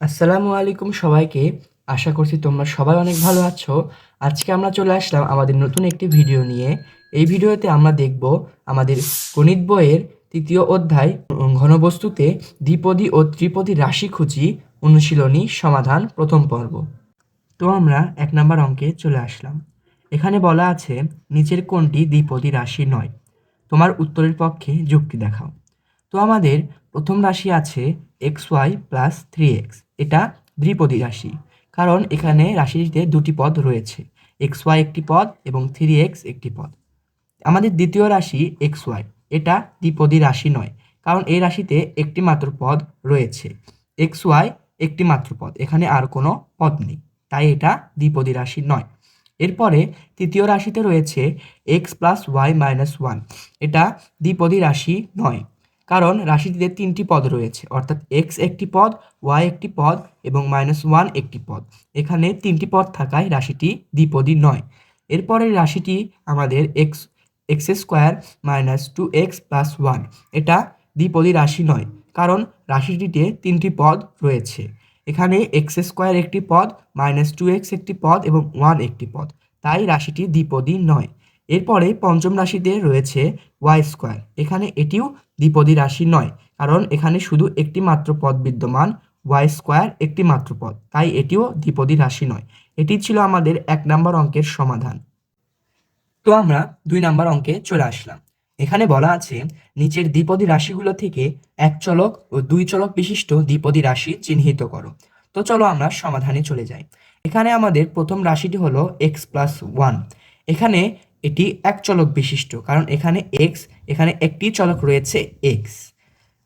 আসসালামু আলাইকুম সবাইকে। আশা করছি তোমরা সবাই অনেক ভালো আছো। আজকে আমরা চলে আসলাম আমাদের নতুন একটি ভিডিও নিয়ে। এই ভিডিওতে আমরা দেখব আমাদের গণিত বইয়ের তৃতীয় অধ্যায় ঘনবস্তুতে দ্বিপদী ও ত্রিপদী রাশি খুঁজি অনুশীলনী সমাধান প্রথম পর্ব। তো আমরা এক নম্বর অঙ্কে চলে আসলাম। এখানে বলা আছে, নিচের কোনটি দ্বিপদী রাশি নয়। তোমার উত্তরের পক্ষে যুক্তি দেখাও। তো আমাদের প্রথম রাশি আছে X Y plus three X. এটা দ্বিপদী রাশি, কারণ এখানে রাশিটিতে দুটি পদ রয়েছে এক্স ওয়াই একটি পদ এবং থ্রি এক্স একটি পদ। আমাদের দ্বিতীয় রাশি এক্স ওয়াই এটা দ্বিপদী রাশি নয়, কারণ এই রাশিতে একটি মাত্র পদ রয়েছে এক্স ওয়াই একটি মাত্র পদ, এখানে আর কোনো পদ নেই, তাই এটা দ্বিপদী রাশি নয়। এরপরে তৃতীয় রাশিতে রয়েছে X plus Y minus one এটা দ্বিপদী রাশি নয় কারণ রাশিটিতে তিনটি পদ রয়েছে, অর্থাৎ এক্স একটি পদ ওয়াই একটি পদ এবং মাইনাস ওয়ান একটি পদ। এখানে তিনটি পদ থাকায় রাশিটি দ্বিপদী নয়। এরপরের রাশিটি আমাদের X X square minus two X plus one এটা দ্বিপদী রাশি নয়, কারণ রাশিটিতে তিনটি পদ রয়েছে। এখানে এক্স স্কোয়ার একটি পদ মাইনাস টু এক্স একটি পদ এবং ওয়ান একটি পদ। তাই রাশিটি দ্বিপদী নয়। এরপরে পঞ্চম রাশিতে রয়েছে ওয়াই স্কোয়ার। এখানে এটিও দ্বিপদী রাশি নয়, কারণ এখানে শুধু একটি মাত্র পদ বিদ্যমান, ওয়াই স্কোয়ার একটি মাত্র পদ, তাই এটিও দ্বিপদী রাশি নয়। এটি ছিল আমাদের এক নম্বর অঙ্কের সমাধান। তো আমরা দুই নাম্বার অঙ্কে চলে আসলাম। এখানে বলা আছে, নিচের দ্বিপদী রাশিগুলো থেকে এক চলক ও দুই চলক বিশিষ্ট দ্বিপদী রাশি চিহ্নিত করো। তো চলো আমরা সমাধানে চলে যাই। এখানে আমাদের প্রথম রাশিটি হলো এক্স প্লাস ওয়ান। এখানে এটি এক চলক বিশিষ্ট, কারণ এখানে এক্স এখানে একটি চলক রয়েছে এক্স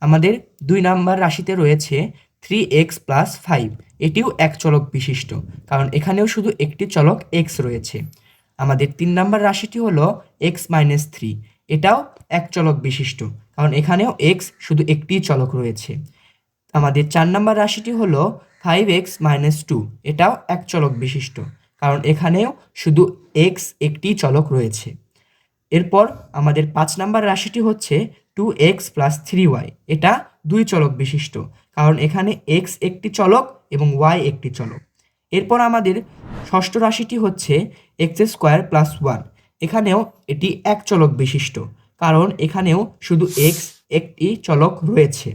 আমাদের দুই নাম্বার রাশিতে রয়েছে থ্রি এক্স প্লাস ফাইভ এটিও এক চলক বিশিষ্ট, কারণ এখানেও শুধু একটি চলক এক্স রয়েছে। আমাদের তিন নাম্বার রাশিটি হলো এক্স মাইনাস থ্রি এটাও এক চলক বিশিষ্ট, কারণ এখানেও এক্স শুধু একটি চলক রয়েছে। আমাদের চার নাম্বার রাশিটি হলো ফাইভ এক্স মাইনাস টু এটাও এক চলক বিশিষ্ট। কারণ এখানেও শুধু এক্স একটি চলক রয়েছে। এরপর আমাদের পাঁচ নাম্বার রাশিটি হচ্ছে two X plus three Y এটা দুই চলক বিশিষ্ট, কারণ এখানে এক্স একটি চলক এবং ওয়াই একটি চলক। এরপর আমাদের ষষ্ঠ রাশিটি হচ্ছে এক্স স্কোয়ার প্লাস ওয়ান এখানেও এটি এক চলক বিশিষ্ট, কারণ এখানেও শুধু এক্স একটি চলক রয়েছে।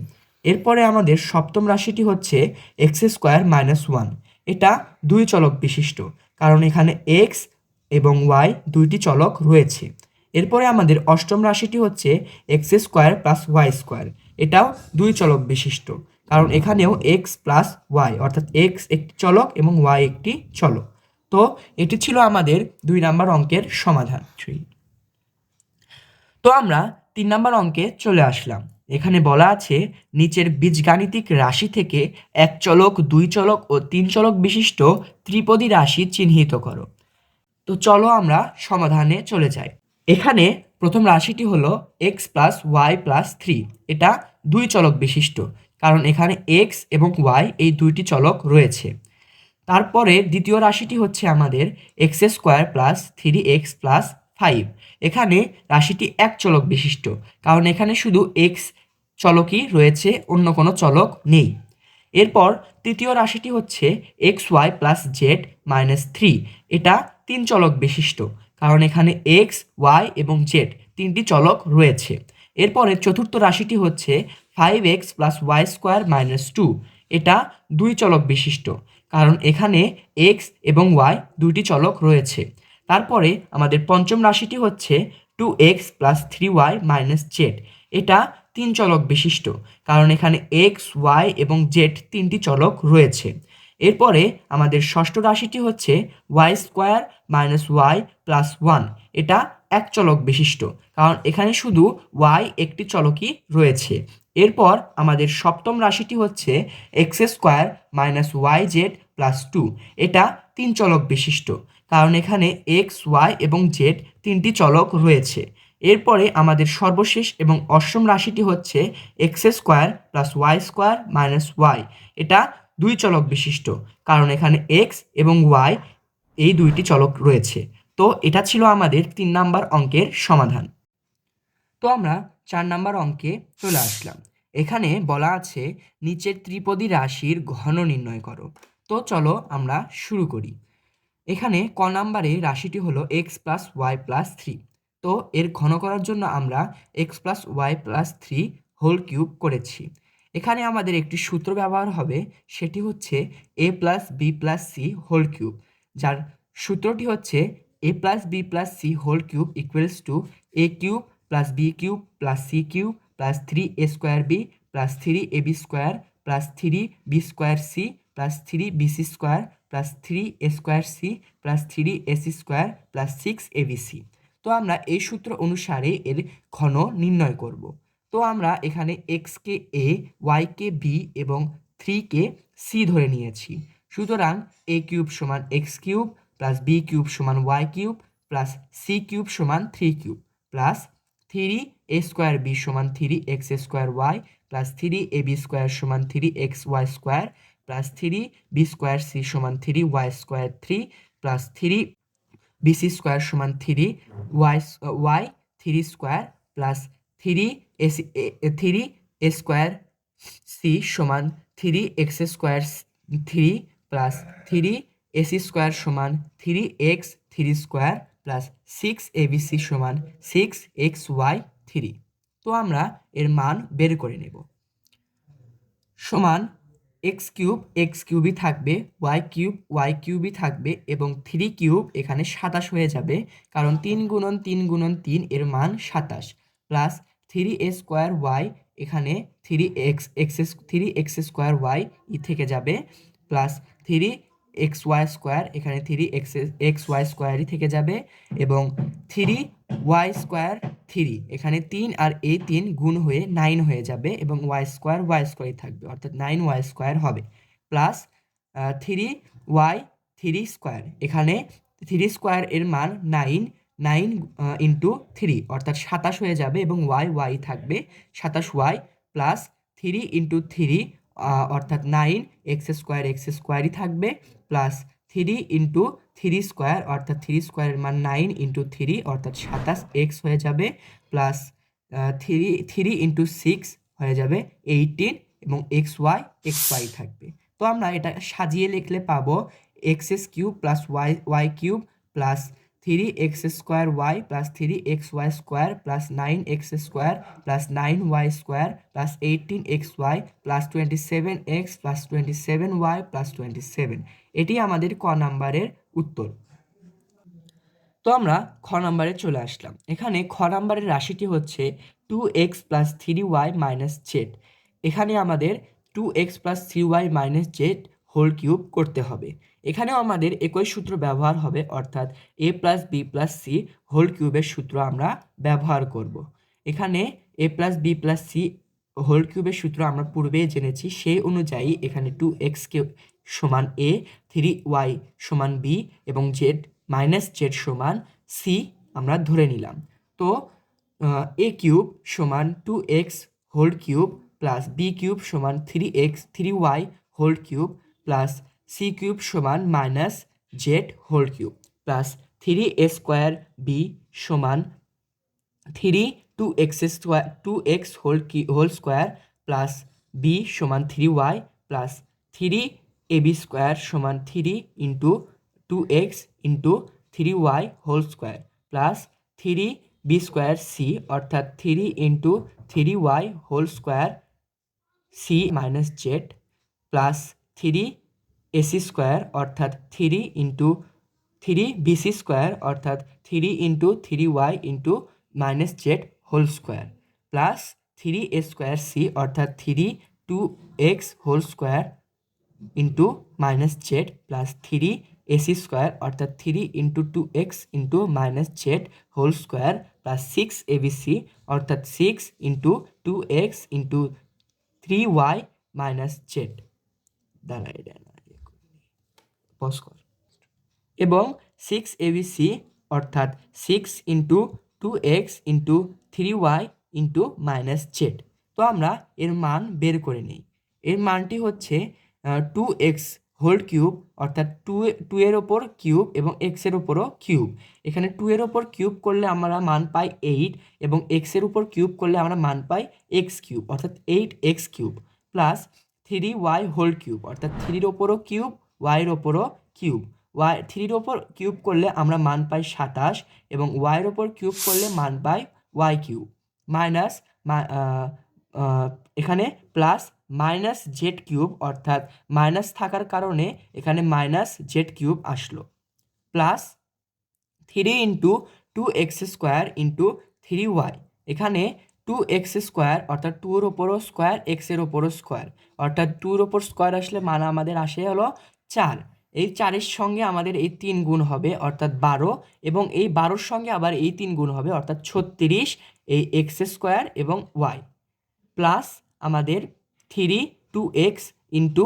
এরপরে আমাদের সপ্তম রাশিটি হচ্ছে এক্স স্কোয়ার মাইনাস ওয়ান এটা দুই চলক বিশিষ্ট কারণ এখানে এক্স এবং ওয়াই দুইটি চলক রয়েছে। এরপরে আমাদের অষ্টম রাশিটি হচ্ছে X square plus Y square. এটাও দুই চলক বিশিষ্ট, কারণ এখানেও এক্স প্লাস ওয়াই অর্থাৎ এক্স একটি চলক এবং ওয়াই একটি চলক। তো এটি ছিল আমাদের দুই নাম্বার অঙ্কের সমাধান। তো আমরা তিন নাম্বার অঙ্কে চলে আসলাম। এখানে বলা আছে, নিচের বীজগাণিতিক রাশি থেকে এক চলক, দুই চলক ও তিন চলক বিশিষ্ট ত্রিপদী রাশি চিহ্নিত করো। তো চলো আমরা সমাধানে চলে যাই। এখানে প্রথম রাশিটি হলো X plus Y plus three এটা দুই চলক বিশিষ্ট, কারণ এখানে এক্স এবং ওয়াই এই দুইটি চলক রয়েছে। তারপরে দ্বিতীয় রাশিটি হচ্ছে আমাদের X square plus three X plus five. এখানে রাশিটি এক চলক বিশিষ্ট, কারণ এখানে শুধু এক্স চলকই রয়েছে, অন্য কোনো চলক নেই। এরপর তৃতীয় রাশিটি হচ্ছে X Y plus Z minus three এটা তিন চলক বিশিষ্ট, কারণ এখানে এক্স ওয়াই এবং জেড তিনটি চলক রয়েছে। এরপরে চতুর্থ রাশিটি হচ্ছে five X plus Y square minus two এটা দুই চলক বিশিষ্ট, কারণ এখানে এক্স এবং ওয়াই দুইটি চলক রয়েছে। তারপরে আমাদের পঞ্চম রাশিটি হচ্ছে two X plus three Y minus Z এটা তিন চলক বিশিষ্ট, কারণ এখানে এক্স ওয়াই এবং জেড তিনটি চলক রয়েছে। এরপরে আমাদের ষষ্ঠ রাশিটি হচ্ছে Y square minus Y plus one এটা এক চলক বিশিষ্ট, কারণ এখানে শুধু ওয়াই একটি চলকই রয়েছে। এরপর আমাদের সপ্তম রাশিটি হচ্ছে X square minus Y Z plus two এটা তিন চলক বিশিষ্ট কারণ এখানে এক্স ওয়াই এবং জেড তিনটি চলক রয়েছে। এরপরে আমাদের সর্বশেষ এবং অষ্টম রাশিটি হচ্ছে X square plus Y square minus Y এটা দুই চলক বিশিষ্ট, কারণ এখানে এক্স এবং ওয়াই এই দুইটি চলক রয়েছে। তো এটা ছিল আমাদের তিন নাম্বার অঙ্কের সমাধান। তো আমরা চার নাম্বার অঙ্কে চলে আসলাম। এখানে বলা আছে, নিচের ত্রিপদী রাশির ঘন নির্ণয় করো। তো চলো আমরা শুরু করি। এখানে ক নাম্বারে রাশিটি হলো X plus Y plus three তো এর ঘন করার জন্য আমরা X plus Y plus three whole cube করেছি। এখানে আমাদের একটি সূত্র ব্যবহার হবে, সেটি হচ্ছে A plus B plus C whole cube যার সূত্রটি হচ্ছে A plus B plus C whole cube equals to A cube plus B cube plus C cube plus three A square B plus three A B square plus three B square C plus three B C square plus three A square C plus three A C square plus six A B C তো আমরা এই সূত্র অনুসারে এর ঘন নির্ণয় করব। তো আমরা এখানে এক্সকে এ ওয়াইকে বি এবং থ্রিকে সি ধরে নিয়েছি। সুতরাং এ কিউব সমান X cube plus B cube সমান Y cube plus C cube সমান three cube plus three A square B সমান three X square Y plus three A B square সমান three X Y square plus three B square C সমান three Y square three plus three B C square সমান three Y Y three square plus three A C three A square C সমান three X square three plus three A C square সমান three X three square plus six A B C সমান six X Y three তো আমরা এর মান বের করে নেব। সমান এক্স কিউব এক্স কিউবই থাকবে ওয়াই কিউব ওয়াই কিউবই থাকবে এবং থ্রি কিউব এখানে সাতাশ হয়ে যাবে, কারণ তিন গুণন তিন গুণন তিন এর মান সাতাশ। Plus three A square Y এখানে three X X three X square Y ই থেকে যাবে। Plus three X Y square এখানে থ্রি এক্স এক্স ওয়াই স্কোয়ারই থেকে যাবে এবং থ্রি ওয়াই স্কোয়ার থ্রি এখানে তিন আর এই তিন গুণ হয়ে নাইন হয়ে যাবে এবং ওয়াই স্কোয়ার ওয়াই স্কোয়ারই থাকবে, অর্থাৎ নাইন ওয়াই স্কোয়ার হবে plus three Y three square এখানে থ্রি স্কোয়ার এর মান নাইন নাইন ইন্টু থ্রি অর্থাৎ সাতাশ হয়ে যাবে এবং ওয়াই ওয়াই থাকবে সাতাশ Y plus three into three অর্থাৎ নাইন এক্স স্কোয়ার এক্স স্কোয়ারই থাকবে plus three into three square অর্থাৎ থ্রি স্কোয়ারের মান নাইন ইন্টু থ্রি অর্থাৎ সাতাশ এক্স হয়ে যাবে plus three three into six হয়ে যাবে এইটিন এবং এক্স ওয়াই এক্স ওয়াই থাকবে। তো আমরা এটা সাজিয়ে লিখলে পাবো X S cube plus Y Y cube plus three X square Y plus three X Y square plus nine X square plus nine Y square plus eighteen X Y plus twenty seven X plus twenty seven Y plus twenty seven এটি আমাদের ক নাম্বারের উত্তর। তো আমরা খ নাম্বারে চলে আসলাম। এখানে খ নাম্বারের রাশিটি হচ্ছে two X plus three Y minus Z এখানে আমাদের two X plus three Y minus Z whole cube করতে হবে এখানেও আমাদের একই সূত্র ব্যবহার হবে, অর্থাৎ A plus B plus C whole কিউবের সূত্র আমরা ব্যবহার করব। এখানে A plus B plus C whole কিউবের সূত্র আমরা পূর্বেই জেনেছি, সেই অনুযায়ী এখানে টু এক্সকে সমান এ থ্রি ওয়াই সমান বি এবং জেড মাইনাস জেড সমান সি আমরা ধরে নিলাম তো এ কিউব সমান two X whole cube plus B cube সমান three X three Y whole cube plus C cube সমান minus Z whole cube plus three A square B সমান three two X square two X whole কি whole square plus B সমান three Y plus three A B square সমান three into two x into three y whole square plus three b square c অর্থাৎ three into three y whole square c minus z plus three a c square অর্থাৎ three into three b c square অর্থাৎ three into three y into minus z whole square plus three a square c অর্থাৎ three two x whole square into minus z plus three a c square অর্থাৎ three into two x into minus z whole square plus six a b c অর্থাৎ six into two x into three y minus z. দাঁড়া এটা না। Pause কর এবং six a b c অর্থাৎ six into two x into three y into minus z তো আমরা এর মান বের করে নিই। এর মানটি হচ্ছে টু এক্স হোল কিউব অর্থাৎ টু টু এর ওপর কিউব এবং এক্সের ওপরও কিউব এখানে টু এর ওপর কিউব করলে আমরা মান পাই এইট এবং এক্সের উপর কিউব করলে আমরা মান পাই এক্স কিউব অর্থাৎ eight x cube plus three y whole cube, অর্থাৎ থ্রির ওপরও কিউব, ওয়াইয়ের ওপরও কিউব। ওয়াই, থ্রির ওপর কিউব করলে আমরা মান পাই সাতাশ এবং ওয়াইয়ের ওপর কিউব করলে মান পাই ওয়াই কিউব। মাইনাস এখানে প্লাস মাইনাস জেড কিউব, অর্থাৎ মাইনাস থাকার কারণে এখানে মাইনাস জেড কিউব আসলো। Plus three into two x square into three y. এখানে টু এক্স স্কোয়ার অর্থাৎ টুর ওপরও স্কোয়ার এক্সের ওপরও স্কোয়ার অর্থাৎ টুর ওপর স্কোয়ার আসলে মান আমাদের আসে হলো চার। এই চারের সঙ্গে আমাদের এই তিন গুণ হবে, অর্থাৎ বারো। এবং এই বারোর সঙ্গে আবার এই তিন গুণ হবে, অর্থাৎ ছত্রিশ, এই এক্স স্কোয়ার এবং ওয়াই প্লাস আমাদের three two x into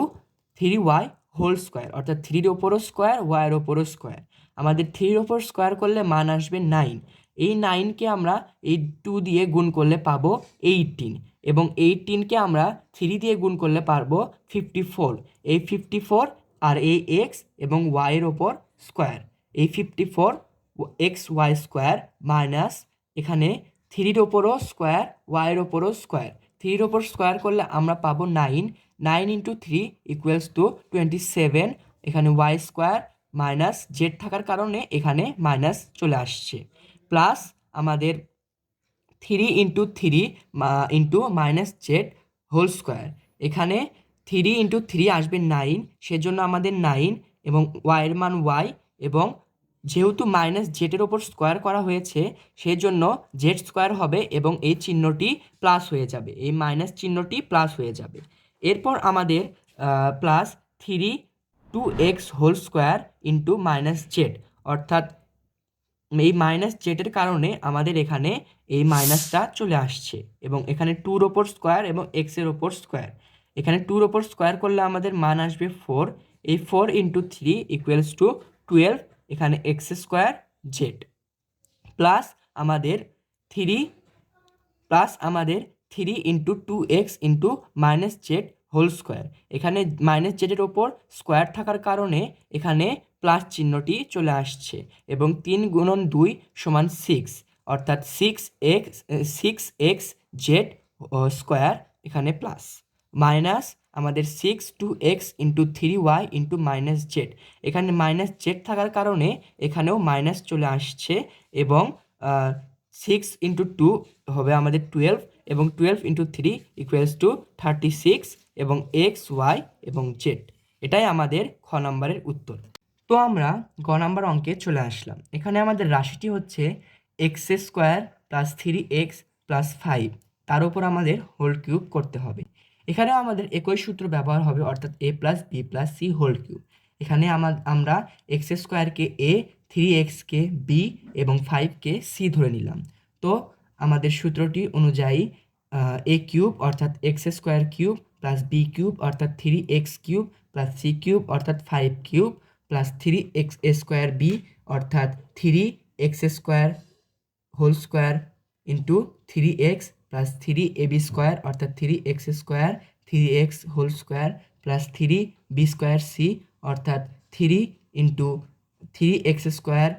three y whole square অর্থাৎ থ্রির ওপরও স্কোয়ার ওয়াইয়ের ওপরও স্কোয়ার আমাদের থ্রির ওপর স্কোয়ার করলে মান আসবে নাইন এই নাইনকে আমরা এই টু দিয়ে গুণ করলে পাবো এইটিন এবং এইটিনকে আমরা থ্রি দিয়ে গুণ করলে পারব ফিফটি ফোর এই ফিফটি ফোর আর এই এক্স এবং ওয়াইয়ের ওপর স্কোয়ার এই fifty four x y square minus এখানে থ্রির ওপরও স্কোয়ার ওয়াইয়ের ওপরও স্কোয়ার থ্রির ওপর স্কোয়ার করলে আমরা পাবো nine nine into three equals to twenty seven এখানে ওয়াই স্কোয়ার মাইনাস জেড থাকার কারণে এখানে মাইনাস চলে আসছে। প্লাস আমাদের three into three into minus z whole square এখানে থ্রি ইন্টু থ্রি আসবে নাইন সেজন্য আমাদের নাইন এবং ওয়াইয়ের মান ওয়াই এবং যেহেতু মাইনাস জেটের ওপর স্কোয়ার করা হয়েছে সেই জন্য জেড স্কোয়ার হবে এবং এই চিহ্নটি প্লাস হয়ে যাবে। এই মাইনাস চিহ্নটি প্লাস হয়ে যাবে। এরপর আমাদের plus three two x whole square into minus z অর্থাৎ এই মাইনাস জেটের কারণে আমাদের এখানে এই মাইনাসটা চলে আসছে এবং এখানে টুর ওপর স্কোয়ার এবং এক্সের ওপর স্কোয়ার এখানে টুর ওপর স্কোয়ার করলে আমাদের মান আসবে ফোর এই four into three equals to twelve এখানে এক্স স্কোয়ার জেড প্লাস আমাদের থ্রি প্লাস আমাদের three into two x into minus z whole square এখানে মাইনাস জেডের ওপর স্কোয়ার থাকার কারণে এখানে প্লাস চিহ্নটি চলে আসছে এবং তিন গুণন দুই সমান সিক্স অর্থাৎ six x six x z square এখানে প্লাস মাইনাস আমাদের six two x into three y into minus z এখানে মাইনাস জেড থাকার কারণে এখানেও মাইনাস চলে আসছে এবং সিক্স ইন্টু টু হবে আমাদের টুয়েলভ এবং twelve into three equals to thirty six এবং এক্স ওয়াই এবং জেড এটাই আমাদের খ নম্বরের উত্তর। তো আমরা গ নাম্বার অঙ্কে চলে আসলাম। এখানে আমাদের রাশিটি হচ্ছে x square plus three x plus five তার উপর আমাদের হোল কিউব করতে হবে। এখানে আমাদের একই সূত্র ব্যবহার হবে, অর্থাৎ a plus b plus c whole cube এখানে আমরা এক্স স্কোয়ারকে এ থ্রি এক্সকে বি এবং ফাইভকে সি ধরে নিলাম। তো আমাদের সূত্রটি অনুযায়ী এ কিউব অর্থাৎ x square cube plus b cube অর্থাৎ three x cube plus c cube অর্থাৎ five cube plus three x square b অর্থাৎ three x square whole square into three x plus three a b square অর্থাৎ three x square three x whole square plus three b square c অর্থাৎ three into three x square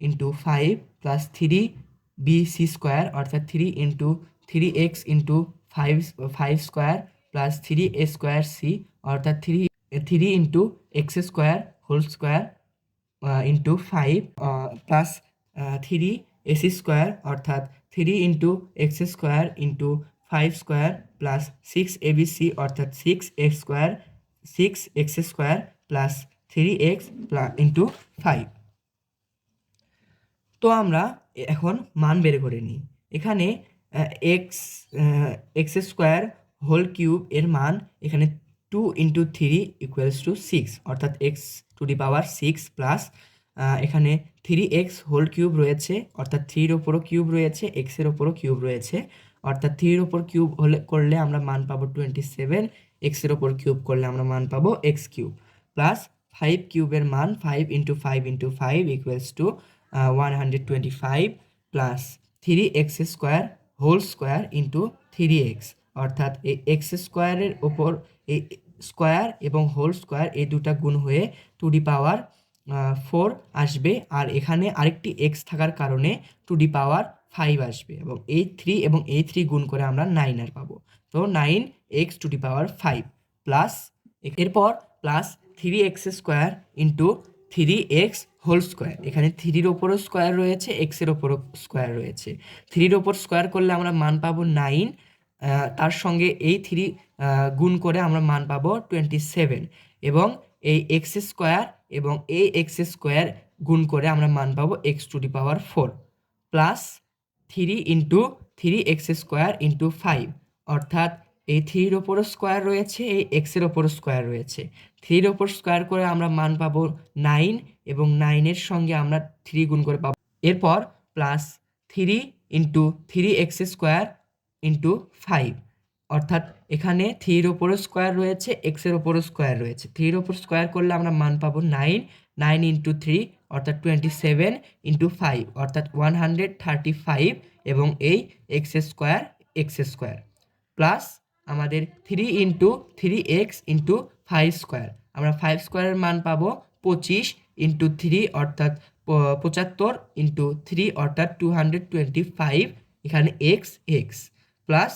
into five plus three b c square অর্থাৎ three into three x into five five square plus three a square c অর্থাৎ three three into x square whole square into five plus three a c square অর্থাৎ three into x square into five square plus six a b c অর্থাৎ six x square six x square plus three x into five তো আমরা এখন মান বের করে নিই। এখানে x x square whole cube এর মান এখানে two into three equals to six অর্থাৎ x to the power six plus এখানে থ্রি এক্স হোল কিউব রয়েছে, অর্থাৎ থ্রির ওপরও কিউব রয়েছে এক্সের ওপরও কিউব রয়েছে, অর্থাৎ থ্রির ওপর কিউব হলে, করলে আমরা মান পাবো টোয়েন্টি সেভেন এক্সের ওপর কিউব করলে আমরা মান পাবো এক্স কিউব প্লাস ফাইভ কিউবের মান five into five into five equals to one hundred twenty five plus three x square whole square into three x অর্থাৎ এই এক্স স্কোয়ারের ওপর এই স্কোয়ার এবং হোল স্কোয়ার এই দুটা গুণ হয়ে টু ডি পাওয়ার ফোর আসবে। আর এখানে আরেকটি এক্স থাকার কারণে টু ডি পাওয়ার ফাইভ আসবে এবং এই থ্রি এবং এই থ্রি গুণ করে আমরা নাইন আর পাবো। তো nine x to the power five plus এরপর plus three x square into three x whole square. এখানে থ্রির ওপরও স্কোয়ার রয়েছে এক্সের ওপরও স্কোয়ার রয়েছে। থ্রির ওপর স্কোয়ার করলে আমরা মান পাবো নাইন তার সঙ্গে এই থ্রি গুণ করে আমরা মান পাবো টোয়েন্টি সেভেন এবং এই এক্স স্কোয়ার এবং এই এক্স স্কোয়ার গুণ করে আমরা মান পাবো x to the power four plus three into three x square into five অর্থাৎ এই থ্রির ওপরও স্কোয়ার রয়েছে, এই এক্সের ওপরও স্কোয়ার রয়েছে। থ্রির ওপর স্কোয়ার করে আমরা মান পাবো নাইন এবং নাইনের সঙ্গে আমরা থ্রি গুণ করে পাবো। এরপর plus three into three x square into five অর্থাৎ এখানে থ্রির ওপরও স্কোয়ার রয়েছে এক্সের ওপরও স্কোয়ার রয়েছে। থ্রির ওপর স্কোয়ার করলে আমরা মান পাবো নাইন নাইন ইন্টু থ্রি অর্থাৎ টোয়েন্টি সেভেন ইন্টু ফাইভ অর্থাৎ ওয়ান হান্ড্রেড থার্টি ফাইভ এবং এই x square x square. Plus আমাদের three into three x into five square আমরা ফাইভ স্কোয়ারের মান পাবো পঁচিশ ইন্টু থ্রি অর্থাৎ পঁচাত্তর ইন্টু থ্রি অর্থাৎ টু হান্ড্রেড টোয়েন্টি ফাইভ এখানে এক্স এক্স প্লাস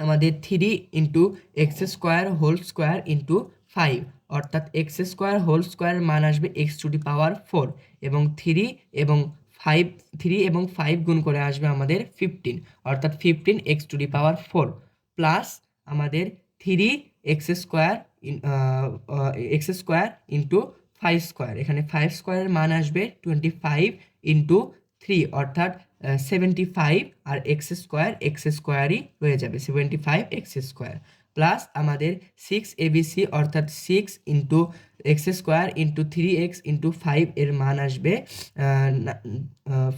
আমাদের three into x square whole square into five অর্থাৎ এক্স স্কোয়ার হোল স্কোয়ারের মান আসবে x to the power four এবং থ্রি এবং ফাইভ থ্রি এবং ফাইভ গুণ করে আসবে আমাদের ফিফটিন অর্থাৎ fifteen x to the power four plus আমাদের three x square x square into five square এখানে ফাইভ স্কোয়ারের মান আসবে টোয়েন্টি ফাইভ ইন্টু থ্রি অর্থাৎ সেভেন্টি ফাইভ আর এক্স স্কোয়ার, এক্স স্কোয়ারই হয়ে যাবে, seventy five x square. Plus আমাদের সিক্স এবিসি অর্থাৎ six into x square into three x into five এর মান আসবে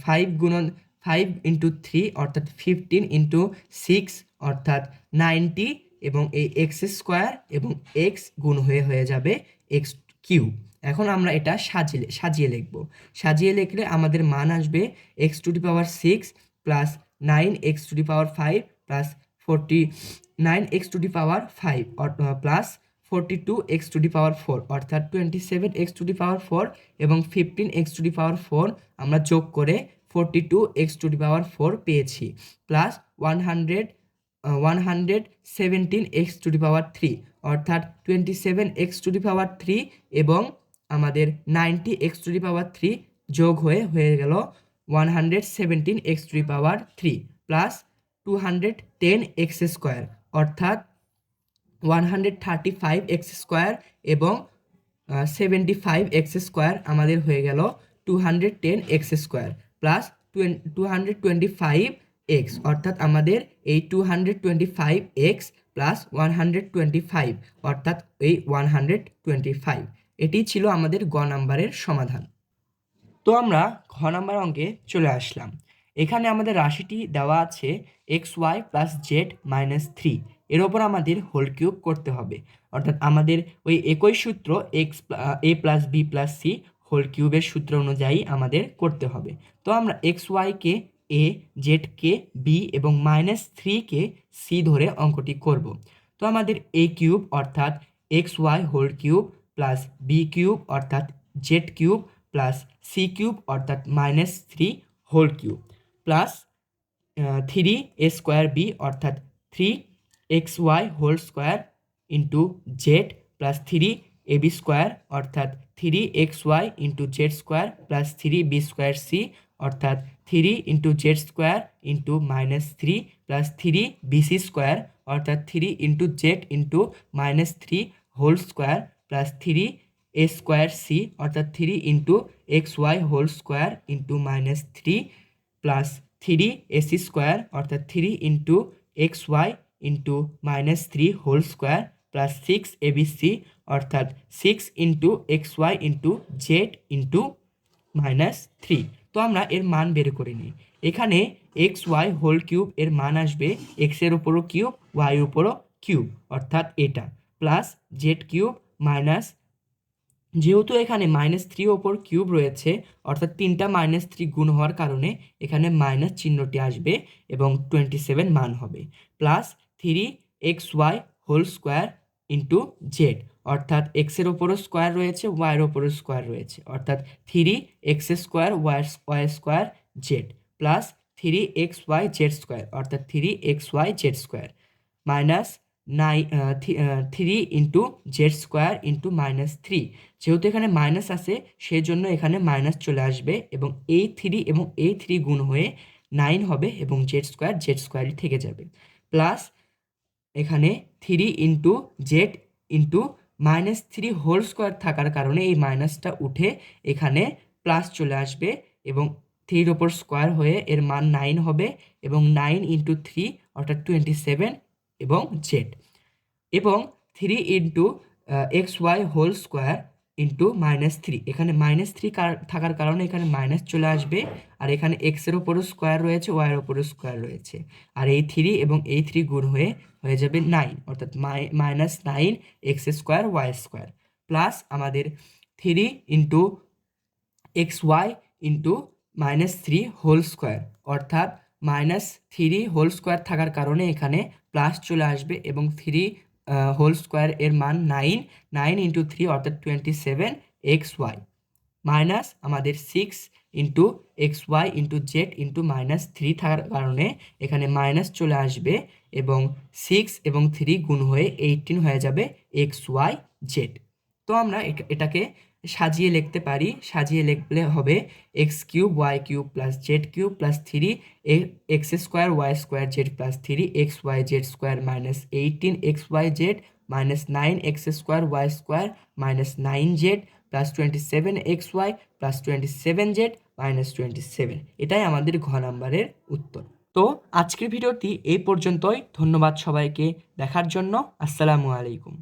ফাইভ গুণন, ফাইভ ইন্টু থ্রি অর্থাৎ ফিফটিন ইন্টু সিক্স অর্থাৎ নাইনটি এবং এই এক্স স্কোয়ার এবং এক্স গুণ হয়ে হয়ে যাবে এক্স কিউ এখন আমরা এটা সাজিয়ে সাজিয়ে লিখব। সাজিয়ে লিখলে আমাদের মান আসবে x to the power six plus nine x to the power five plus forty nine x to the power five plus forty two x to the power four অর্থাৎ twenty seven x to the power four এবং fifteen x to the power four আমরা যোগ করে forty two x to the power four পেয়েছি plus one hundred one hundred seventeen x to the power three অর্থাৎ twenty seven x to the power three এবং আমাদের ninety x to the power three যোগ হয়ে হয়ে গেল one hundred seventeen x to the power three plus two hundred ten x square, অর্থাৎ one hundred thirty five x square এবং seventy five x square আমাদের হয়ে গেল two hundred ten x square plus two hundred twenty five x, অর্থাৎ আমাদের এই two hundred twenty five x plus one hundred twenty five অর্থাৎ এই one hundred twenty five এটি ছিল আমাদের গ নাম্বারের সমাধান। তো আমরা ঘ নাম্বার অঙ্কে চলে আসলাম। এখানে আমাদের রাশিটি দেওয়া আছে x y plus z minus three এর ওপর আমাদের হোল কিউব করতে হবে। অর্থাৎ আমাদের ওই একই সূত্র x a plus b plus c whole কিউবের সূত্র অনুযায়ী আমাদের করতে হবে। তো আমরা এক্স ওয়াইকে এ জেডকে বি এবং মাইনাস থ্রিকে সি ধরে অঙ্কটি করব। তো আমাদের এ কিউব অর্থাৎ x y whole cube plus b cube অর্থাৎ z cube plus c cube অর্থাৎ minus three whole cube plus three a square b অর্থাৎ three x y whole square into z plus three a b square অর্থাৎ three x y into z square plus three b square c অর্থাৎ three into z square into minus three plus three b c square অর্থাৎ three into z into minus three whole square plus three a square c অর্থাৎ three into x y whole square into minus three plus three a c square অর্থাৎ three into x y into minus three whole square plus six a b c অর্থাৎ six into x y into z into minus three তো আমরা এর মান বের করে নিই। এখানে এক্স ওয়াই হোল কিউব এর মান আসবে এক্সের উপরও কিউব ওয়াই উপরও কিউব অর্থাৎ এটা প্লাস জেড কিউব মাইনাস যেহেতু এখানে মাইনাস থ্রি ওপর কিউব রয়েছে, অর্থাৎ তিনটা মাইনাস থ্রি গুণ হওয়ার কারণে এখানে মাইনাস চিহ্নটি আসবে এবং টোয়েন্টি সেভেন মান হবে plus three x y whole square into z অর্থাৎ এক্সের ওপরও স্কোয়ার রয়েছে ওয়াইয়ের ওপরও স্কোয়ার রয়েছে, অর্থাৎ three x square y y square z plus three x y z square অর্থাৎ three x y z square minus three into z square into minus three যেহেতু এখানে মাইনাস আছে, সেজন্য এখানে মাইনাস চলে আসবে এবং এই থ্রি এবং এই থ্রি গুণ হয়ে নাইন হবে এবং জেড স্কোয়ার জেড স্কোয়ারই থেকে যাবে। প্লাস এখানে three into z into minus three whole square থাকার কারণে এই মাইনাসটা উঠে এখানে প্লাস চলে আসবে এবং থ্রির ওপর স্কোয়ার হয়ে এর মান নাইন হবে এবং নাইন ইন্টু থ্রি অর্থাৎ টোয়েন্টি সেভেন এবং জেড এবং three into x y whole square into minus three এখানে মাইনাস থ্রি থাকার কারণে এখানে মাইনাস চলে আসবে আর এখানে এক্সের ওপরও স্কোয়ার রয়েছে ওয়াইয়ের ওপরও স্কোয়ার রয়েছে। আর এই থ্রি এবং এই থ্রি গুণ হয়ে হয়ে যাবে নাইন অর্থাৎ minus nine x square y square plus আমাদের three into x y into minus three whole square অর্থাৎ মাইনাস থ্রি হোল স্কোয়ার থাকার কারণে এখানে প্লাস চলে আসবে এবং থ্রি হোল স্কোয়ার এর মান নাইন নাইন ইন্টু থ্রি অর্থাৎ twenty seven x y minus আমাদের six into x y into z into minus three থাকার কারণে এখানে মাইনাস চলে আসবে এবং সিক্স এবং থ্রি গুণ হয়ে এইটিন হয়ে যাবে এক্স ওয়াই জেড তো আমরা এটাকে সাজিয়ে লিখতে পারি, সাজিয়ে লিখলে হবে x cube y cube plus z cube plus three x square y square z plus three x y z square minus eighteen x y z minus nine x square y square minus nine z plus twenty seven x y plus twenty seven z minus twenty seven এটাই আমাদের ঘ নাম্বারের উত্তর। তো আজকের ভিডিওটি এই পর্যন্তই। ধন্যবাদ সবাইকে দেখার জন্য। আসসালামু আলাইকুম।